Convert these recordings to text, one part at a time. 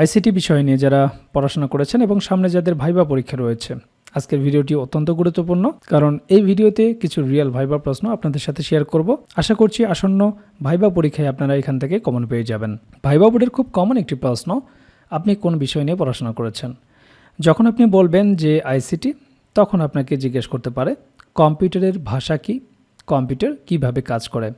ICT বিষয় নিয়ে যারা পড়াশোনা করেছেন এবং সামনে যাদের ভাইবা পরীক্ষা রয়েছে, আজকের ভিডিওটি অত্যন্ত গুরুত্বপূর্ণ। কারণ এই ভিডিওতে কিছু রিয়েল ভাইবা প্রশ্ন আপনাদের সাথে শেয়ার করব। আশা করছি আসন্ন ভাইবা পরীক্ষায় আপনারা এখান থেকে কমন পেয়ে যাবেন। ভাইবা বোর্ডের খুব কমন একটি প্রশ্ন, আপনি কোন বিষয় নিয়ে পড়াশোনা করেছেন? যখন আপনি বলবেন যে আইসিটি, তখন আপনাকে জিজ্ঞেস করতে পারে, কম্পিউটারের ভাষা কি? কম্পিউটার কীভাবে কাজ করে?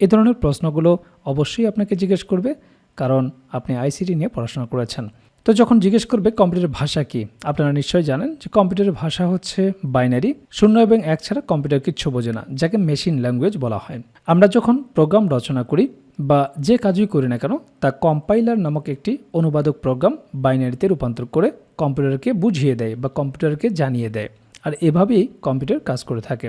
এ ধরনের প্রশ্নগুলো অবশ্যই আপনাকে জিজ্ঞেস করবে। কারণ আপনি আইসিটি নিয়ে পড়াশোনা করেছেন। তো যখন জিজ্ঞেস করবে কম্পিউটারের ভাষা কি, আপনারা নিশ্চয়ই জানেন যে কম্পিউটারের ভাষা হচ্ছে বাইনারি, শূন্য এবং এক ছাড়া কম্পিউটার কিচ্ছু বোঝে না, যাকে মেশিন ল্যাঙ্গুয়েজ বলা হয়। আমরা যখন প্রোগ্রাম রচনা করি বা যে কাজই করি না কেন, তা কম্পাইলার নামক একটি অনুবাদক প্রোগ্রাম বাইনারিতে রূপান্তর করে কম্পিউটারকে বুঝিয়ে দেয় বা কম্পিউটারকে জানিয়ে দেয়। আর এভাবেই কম্পিউটার কাজ করে থাকে।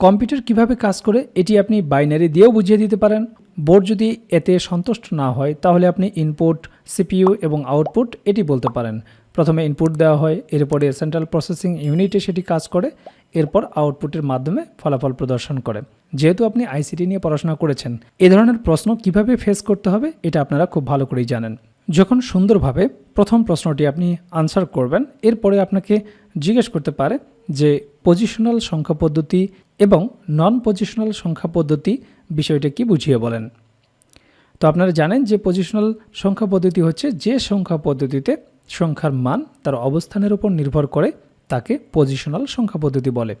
কম্পিউটার কীভাবে কাজ করে, এটি আপনি বাইনারি দিয়েও বুঝিয়ে দিতে পারেন বোর্ড যদি এতে সন্তুষ্ট না হয়, তাহলে আপনি ইনপুট সিপিইউ এবং আউটপুট এটি বলতে পারেন। প্রথমে ইনপুট দেওয়া হয়, এরপরে সেন্ট্রাল প্রসেসিং ইউনিটে সেটি কাজ করে, এরপর আউটপুটের মাধ্যমে ফলাফল প্রদর্শন করে। যেহেতু আপনি আইসিটি নিয়ে পড়াশোনা করেছেন, এ ধরনের প্রশ্ন কীভাবে ফেস করতে হবে, এটা আপনারা খুব ভালো করেই জানেন। যখন সুন্দরভাবে প্রথম প্রশ্নটি আপনি আনসার করবেন, এরপরে আপনাকে জিজ্ঞেস করতে পারে যে পজিশনাল সংখ্যা পদ্ধতি এবং নন পজিশনাল সংখ্যা পদ্ধতি বিষয়টা কি বুঝিয়ে বলেন। তো আপনারা জানেন যে পজিশনাল সংখ্যা পদ্ধতি হচ্ছে যে সংখ্যা পদ্ধতিতে সংখ্যার মান তার অবস্থানের উপর নির্ভর করে তাকে পজিশনাল সংখ্যা পদ্ধতি বলে।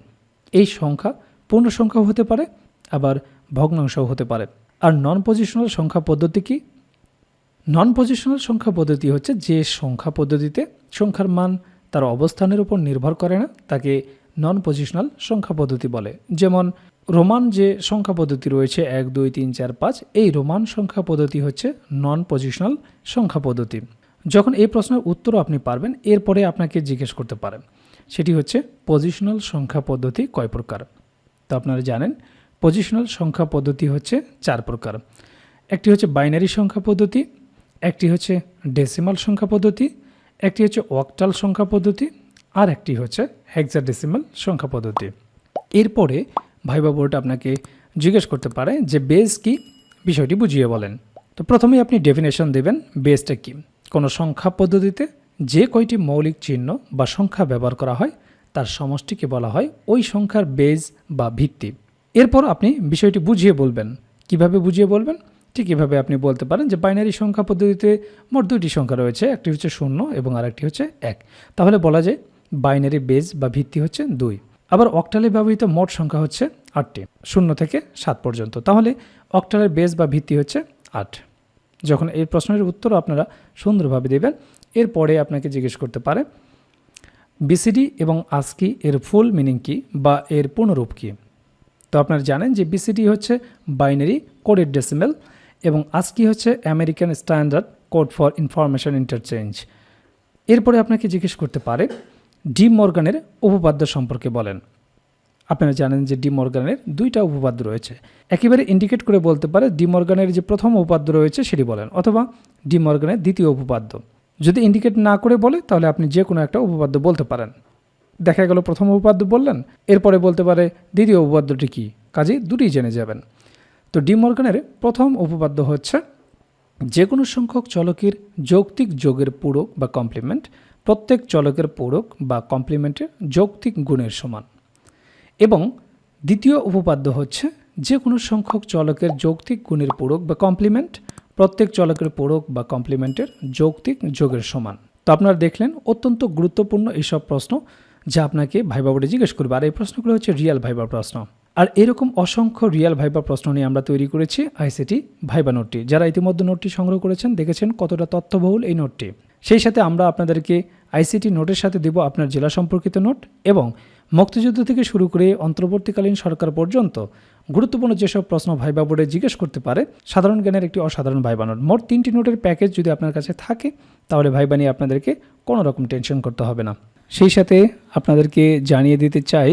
এই সংখ্যা পূর্ণ সংখ্যাও হতে পারে, আবার ভগ্নাংশও হতে পারে। আর নন পজিশনাল সংখ্যা পদ্ধতি কি? নন পজিশনাল সংখ্যা পদ্ধতি হচ্ছে যে সংখ্যা পদ্ধতিতে সংখ্যার মান তার অবস্থানের উপর নির্ভর করে না, তাকে নন পজিশনাল সংখ্যা পদ্ধতি বলে। যেমন, রোমান যে সংখ্যা পদ্ধতি রয়েছে, এক, দুই, তিন, চার, পাঁচ, এই রোমান সংখ্যা পদ্ধতি হচ্ছে নন পজিশনাল সংখ্যা পদ্ধতি। যখন এই প্রশ্নের উত্তরও আপনি পারবেন, এরপরে আপনাকে জিজ্ঞেস করতে পারেন, সেটি হচ্ছে পজিশনাল সংখ্যা পদ্ধতি কয় প্রকার? তো আপনারা জানেন পজিশনাল সংখ্যা পদ্ধতি হচ্ছে চার প্রকার। একটি হচ্ছে বাইনারি সংখ্যা পদ্ধতি একটি হচ্ছে ডেসিমাল সংখ্যা পদ্ধতি, একটি হচ্ছে অক্টাল সংখ্যা পদ্ধতি, আর একটি হচ্ছে হেক্সাডেসিমাল সংখ্যা পদ্ধতি। এরপরে ভাইবা বোর্ড আপনাকে জিজ্ঞেস করতে পারে যে বেস কি? বিষয়টি বুঝিয়ে বলেন। তো প্রথমেই আপনি ডেফিনেশন দেবেন বেসটা কি। কোনো সংখ্যা পদ্ধতিতে যে কয়টি মৌলিক চিহ্ন বা সংখ্যা ব্যবহার করা হয়, তার সমষ্টিকে বলা হয় ওই সংখ্যার বেজ বা ভিত্তি। এরপর আপনি বিষয়টি বুঝিয়ে বলবেন। কীভাবে বুঝিয়ে বলবেন? ঠিক এভাবে আপনি বলতে পারেন যে বাইনারি সংখ্যা পদ্ধতিতে মোট দুইটি সংখ্যা রয়েছে, একটি হচ্ছে শূন্য এবং আরেকটি হচ্ছে এক। তাহলে বলা যায় বাইনারি বেজ বা ভিত্তি হচ্ছে দুই। আবার অক্টালে ব্যবহৃত মোট সংখ্যা হচ্ছে আটটি, শূন্য থেকে সাত পর্যন্ত। তাহলে অক্টালের বেজ বা ভিত্তি হচ্ছে আট। যখন এই প্রশ্নের উত্তর আপনারা সুন্দরভাবে দেবেন, এরপরে আপনাকে জিজ্ঞেস করতে পারে, বিসিডি এবং আস্কি এর ফুল মিনিং কি বা এর পূর্ণরূপ কী? তো আপনারা জানেন যে বিসিডি হচ্ছে বাইনারি কোডেড ডেসিমেল এবং আস্কি হচ্ছে? American standard code for information interchange এরপরে আপনাকে জিজ্ঞেস করতে পারে ডি মর্গানের উপপাদ্য সম্পর্কে বলেন। আপনারা জানেন যে ডি মর্গানের দুইটা উপপাদ্য রয়েছে। একেবারে ইন্ডিকেট করে বলতে পারে ডি মর্গানের যে প্রথম উপপাদ্য রয়েছে সেটি বলেন, অথবা ডি মর্গানের দ্বিতীয় উপপাদ্য। যদি ইন্ডিকেট না করে বলে, তাহলে আপনি যে কোনো একটা উপপাদ্য বলতে পারেন। দেখা গেল প্রথম উপপাদ্য বললেন, এরপরে বলতে পারে, দ্বিতীয় উপপাদ্যটি কী? কাজেই দুটিই জেনে যাবেন। তো ডি মর্গানের প্রথম উপপাদ্য হচ্ছে যে কোনো সংখ্যক চলকের যৌক্তিক যোগের পূরক বা কমপ্লিমেন্ট প্রত্যেক চলকের পূরক বা কমপ্লিমেন্টের যৌক্তিক গুণের সমান। এবং দ্বিতীয় উপপাদ্য হচ্ছে যে কোনো সংখ্যক চলকের যৌক্তিক গুণের পূরক বা কমপ্লিমেন্ট প্রত্যেক চলকের পূরক বা কমপ্লিমেন্টের যৌক্তিক যোগের সমান। তো আপনারা দেখলেন, অত্যন্ত গুরুত্বপূর্ণ এইসব প্রশ্ন যা আপনাকে ভাইবা বোর্ডে জিজ্ঞেস করবে। আর এই প্রশ্নগুলো হচ্ছে রিয়াল ভাইবার প্রশ্ন। আর এরকম অসংখ্য রিয়াল ভাইবা প্রশ্ন নিয়ে আমরা তৈরি করেছি আইসিটি ভাইবা নোটটি। যারা ইতিমধ্যে নোটটি সংগ্রহ করেছেন, দেখেছেন কতটা তথ্যবহুল এই নোটটি। সেই সাথে আমরা আপনাদেরকে আইসিটি নোটের সাথে দেব আপনার জেলা সম্পর্কিত নোট এবং মুক্তিযুদ্ধ থেকে শুরু করে অন্তর্বর্তীকালীন সরকার পর্যন্ত গুরুত্বপূর্ণ যেসব প্রশ্ন ভাইবা বোর্ডে জিজ্ঞেস করতে পারে, সাধারণ জ্ঞানের একটি অসাধারণ ভাইবা নোট। মোট তিনটি নোটের প্যাকেজ যদি আপনার কাছে থাকে, তাহলে ভাইবা নিয়ে আপনাদেরকে কোনো রকম টেনশন করতে হবে না। সেই সাথে আপনাদেরকে জানিয়ে দিতে চাই